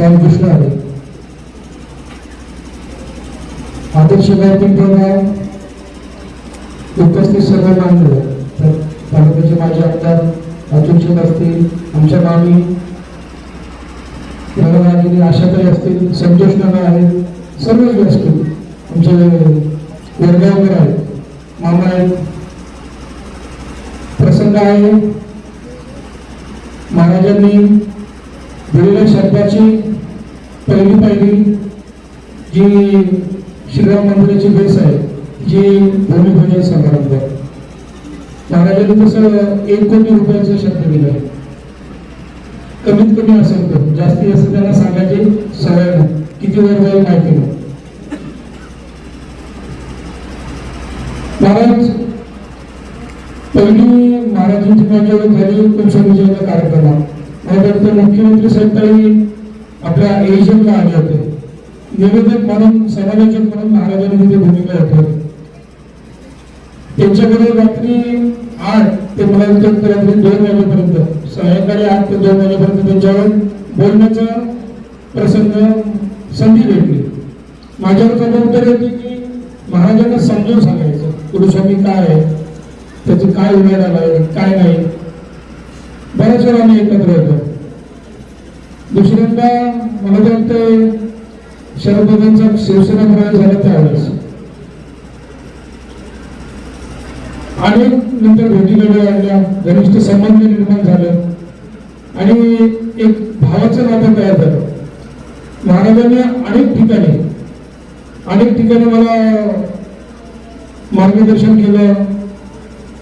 रामकृष्ण आहे आदर्श गायत्री उपस्थित सर्व मान्य तर तालुक्याचे माजी आमदार अतुल शेख असतील आमच्या मामी प्रगणागिनी आशाताई असतील संतोष नाना आहेत सर्वच असतील. आमचे वगैरे आहेत. मामा आहेत. प्रसंग आहे. महाराजांनी दिलेल्या शब्दाची पहिली पहिली जी श्रीराम मंदिराची बेस आहे जी भूमिपूजन समारंभ महाराजांनी तसं एक कोटी रुपयाचा शब्द दिला आहे. कमीत कमी असेल तर जास्ती असं त्यांना सांगायची सवय नाही किती वर जाईल माहिती नाही महाराज पहिली महाराजांची माझ्यावर झाली कुलस्वामीजीचा कार्यक्रमात. त्यानंतर मुख्यमंत्री साहेबांनी आपल्या एजंटला आले होते. निवेदक म्हणून समालोचक म्हणून महाराजांनी तिथे भूमिका होते. त्यांच्याकडे रात्री आठ ते मला वाटतं रात्री दोन वाजेपर्यंत सायंकाळी आठ ते दोन वाजेपर्यंत त्यांच्यावर बोलण्याचा प्रसंग संधी भेटली. माझ्यावर जबाबदारी होती की महाराजांना समजून सांगायचं गुरुस्वामी काय आहे? त्याचं काय उमेद आहे काय नाही? बऱ्याच वेळा आम्ही एकत्र होतो दुसऱ्यांदा मला तर वाटतं शरद पवारांचा शिवसेना प्रवेश झाला त्यावेळेस. अनेक नंतर भेटी गाडी आणल्या घनिष्ठ संबंध निर्माण झालं. आणि एक भावाचं नातं तयार झालं. महाराजांनी अनेक ठिकाणी अनेक ठिकाणी मला मार्गदर्शन केलं.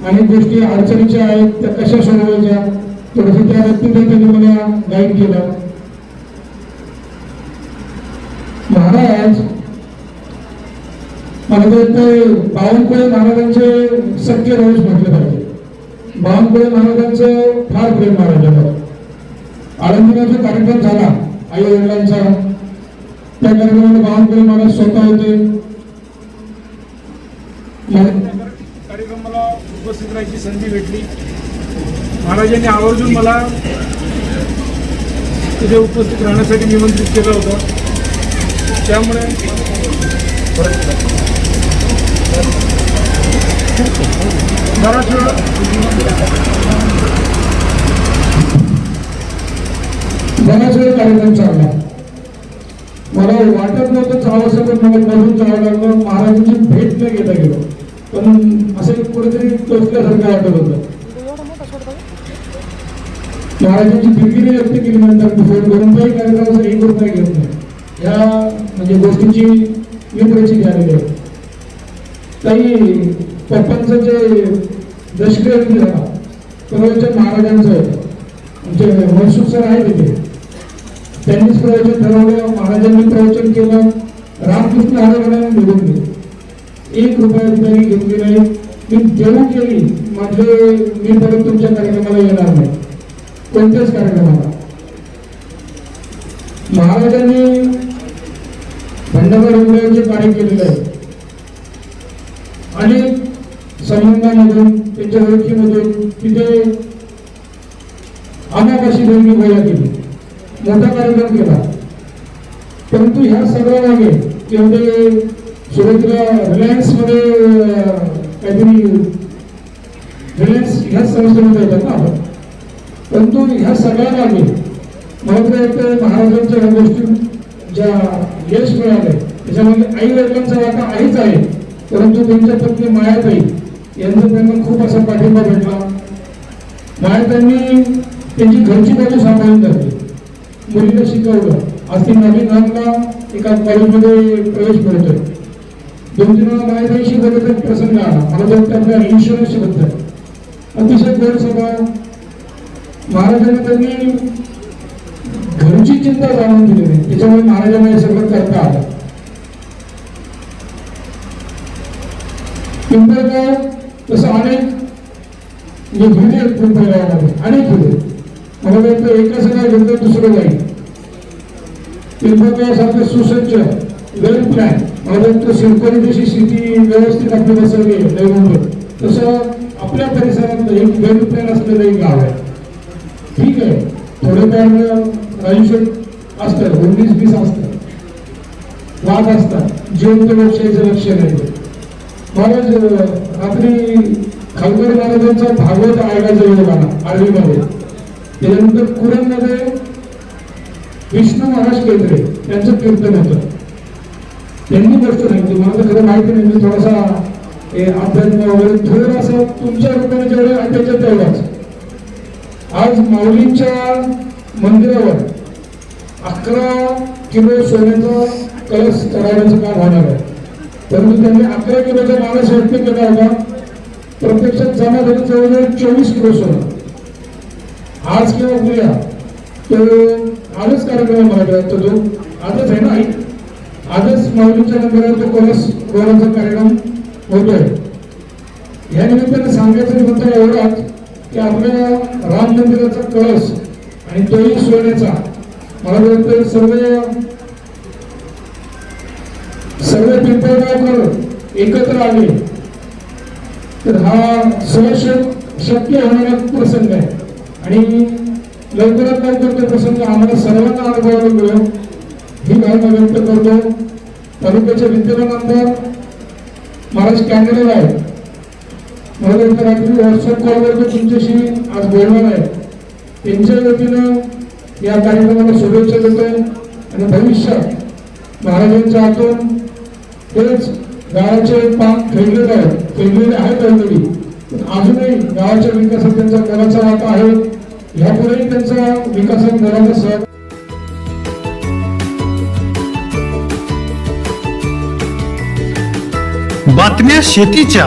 अनेक गोष्टी अडचणीच्या आहेत त्या कशा सोडवायच्या? थोडंसं त्या व्यक्तीने त्यांनी मला गाईड केलं महाराज मला तर बावनकुळे महाराजांचे सख्य रमेश म्हटले पाहिजे. बावनकुळे महाराजांचं फार प्रेम महाराजांवर आळंदीचा कार्यक्रम झाला आई वडिलांचा. त्या कार्यक्रमाला बावनकुळे महाराज स्वतः होते. कार्यक्रमाला उपस्थित राहायची संधी भेटली. महाराजांनी आवर्जून मला तिथे उपस्थित राहण्यासाठी निमंत्रित केलं होतं. त्यामुळे बराच बराच वेळ कार्यक्रम चालला. मला वाटत नव्हतं जावंसं पण मला मधून जावं लागलं. महाराजांची भेट न घेता गेलो. पण असं कुठेतरी टोचल्यासारखं वाटत होतं. महाराजांची फिकिरी व्यक्त केली नंतर फोन करून काही एक रुपये घेऊन नाही. या म्हणजे गोष्टीची मी परिचिती झालेली आहे. काही पप्पांचं जे दशक प्रवचन महाराजांचं आहे. आमचे मनसुख सर आहे तिथे त्यांनीच प्रवचन ठरवलं महाराजांनी प्रवचन केलं. रामकृष्ण हरवण्याने निघून गेले एक रुपया रुपये घेऊन गेले मी देऊ केली. म्हणजे मी परत तुमच्या कार्यक्रमाला येणार नाही. त्यांच्याच कार्यक्रमाला महाराजांनी भंडारा रुग्णालयाचे कार्य केलेलं आहे. अनेक संबंधामधून त्यांच्या ओळखीमधून तिथे आम्हापाशी देणगी गोळा केली. मोठा कार्यक्रम केला. परंतु ह्या सगळ्या मागे तेवढे सुरुवातीला रिलायन्स काहीतरी रिलायन्स ह्याच संस्थेमध्ये येतात ना आपण. परंतु ह्या सगळ्या मागे मला तर महाराजांच्या ह्या गोष्टी ज्या यश मिळाले त्याच्यामध्ये आई वडिलांचा वाटा आईच आहे परंतु त्यांच्या पत्नी मायाताई यांचा त्यांना खूप असा पाठिंबा भेटला. मायाताईंनी त्यांची घरची बाजू सांभाळून धरली मुलीला शिकवलं. आज ती नवीन नामला एका कॉलेजमध्ये प्रवेश मिळतोय. दोन तीन वेळा मायाताईशी बघत प्रसंग आला. मला तर आपल्या इन्शुरन्सची बद्दल. अतिशय गैरसभा महाराजांनी त्यांनी घरची चिंता जाणून दिली नाही. त्याच्यामुळे महाराजांना हे सगळं करता आलं. पिंपळगाव तसं अनेक जे आहेत पिंपळगावामध्ये अनेक होते मला वाटतं एका सगळ्या घेतलं दुसरं जाईल पिंपळगावासारखं सुसज्ज वेल प्लॅन मला वाटतं सिंकोनी जशी स्थिती व्यवस्थित आपली बसवली आहे नवी तसं आपल्या परिसरात एक वेल प्लॅन असलेलं एक गाव आहे. ठीक आहे. थोडेफार आयुष्य असतं. उन्नीस बीस असतं. वाद असतात. जिवंत लोकशाहीचं लक्ष नाही महाराज रात्री खालकर महाराजांचा भागवत आयोगाचा योग आला आर्वीमध्ये. त्याच्यानंतर कुरणमध्ये विष्णू महाराज केंद्रे त्यांचं कीर्तन होतं. त्यांनी गोष्ट सांगितली. मला तर खरं माहिती नाही. मी थोडासा अध्यात्म वगैरे थोडं असं तुमच्या रूपाने जेवढे अपेक्षा तेवढाच. आज माऊलींच्या मंदिरावर अकरा किलो सोन्याचा कलश चढवण्याचं काम होणार आहे. परंतु त्यांनी अकरा किलोचा माणूस व्यक्त केला होता. प्रत्यक्षात जमा झाली जवळजवळ चोवीस किलो सोनं. आज किंवा उद्या तो आजच कार्यक्रम मला वाटतं जो आजच आहे ना आई? आजच माऊलींच्या नंबरवर तो कलश गोराचा कार्यक्रम होतोय. या निमित्ताने सांगायचं म्हणतो एवढाच की आपल्या राम मंदिराचा कळस आणि तोही सोन्याचा. मला वाटतं सर्व सर्व पिंपळगावकर एकत्र आले. तर हा सहज शक्य होणारा प्रसंग आहे. आणि लवकरात लवकर तो प्रसंग आम्हाला सर्वांना अनुभवायला मिळेल. ही भावना व्यक्त करतो. तालुक्याचे विद्यमान आमदार महाराज कॅन्डल आहेत मला वाटतं रात्री व्हॉट्सअप कॉलवर मी तुमच्याशी आज बोलणार आहे त्यांच्या वतीनं या कार्यक्रमाला शुभेच्छा देतो आणि भविष्यात महाराजांच्या हातून तेच गावाचे पान फेडलेले आहेत. फेडलेले आहेत ऑलरेडी पण अजूनही गावाच्या विकासात त्यांचा कराचा हात आहे. ह्यापुढेही त्यांचा विकासात कराचा सहभाग बातम्या शेतीच्या.